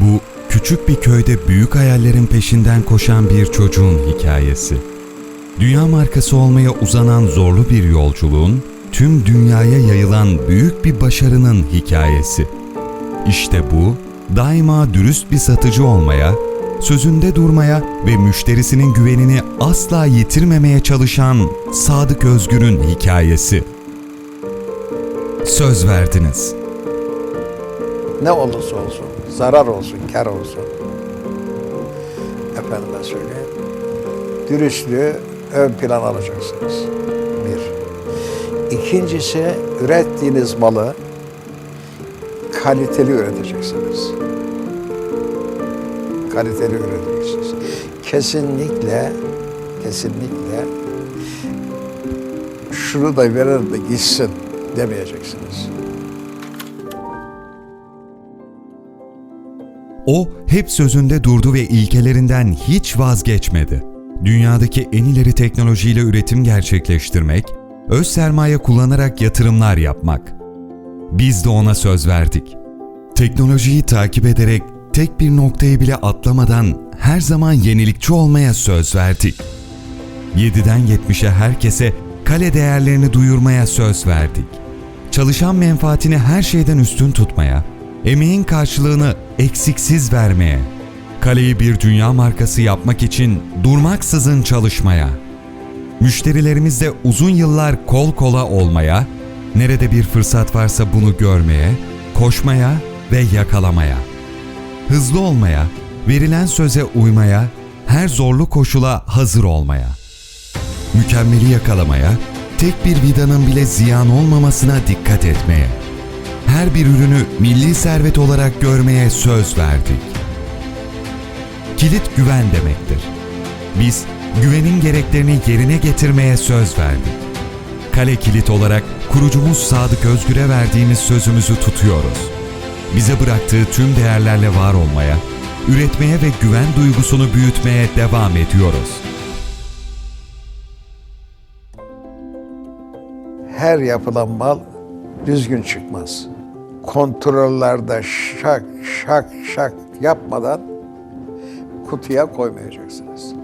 Bu küçük bir köyde büyük hayallerin peşinden koşan bir çocuğun hikayesi. Dünya markası olmaya uzanan zorlu bir yolculuğun tüm dünyaya yayılan büyük bir başarının hikayesi. İşte bu daima dürüst bir satıcı olmaya, sözünde durmaya ve müşterisinin güvenini asla yitirmemeye çalışan Sadık Özgür'ün hikayesi. Söz verdiniz. Ne olursa olsun, zarar olsun, kar olsun. Efendime söyleyeyim. Dürüstlüğü ön plan alacaksınız. Bir. İkincisi, ürettiğiniz malı kaliteli üreteceksiniz. Kaliteli üreteceksiniz. Kesinlikle, kesinlikle şunu da verir de gitsin demeyeceksiniz. O hep sözünde durdu ve ilkelerinden hiç vazgeçmedi. Dünyadaki en ileri teknolojiyle üretim gerçekleştirmek, öz sermaye kullanarak yatırımlar yapmak. Biz de ona söz verdik. Teknolojiyi takip ederek tek bir noktaya bile atlamadan her zaman yenilikçi olmaya söz verdik. 7'den 70'e herkese kale değerlerini duyurmaya söz verdik. Çalışan menfaatini her şeyden üstün tutmaya, emeğin karşılığını eksiksiz vermeye, kaleyi bir dünya markası yapmak için durmaksızın çalışmaya, müşterilerimizle uzun yıllar kol kola olmaya, nerede bir fırsat varsa bunu görmeye, koşmaya ve yakalamaya, hızlı olmaya, verilen söze uymaya, her zorlu koşula hazır olmaya mükemmeli yakalamaya, tek bir vidanın bile ziyan olmamasına dikkat etmeye, her bir ürünü milli servet olarak görmeye söz verdik. Kilit güven demektir. Biz güvenin gereklerini yerine getirmeye söz verdik. Kale kilit olarak kurucumuz Sadık Özgür'e verdiğimiz sözümüzü tutuyoruz. Bize bıraktığı tüm değerlerle var olmaya, üretmeye ve güven duygusunu büyütmeye devam ediyoruz. her yapılan mal düzgün çıkmaz. Kontrollerde şak şak şak yapmadan kutuya koymayacaksınız.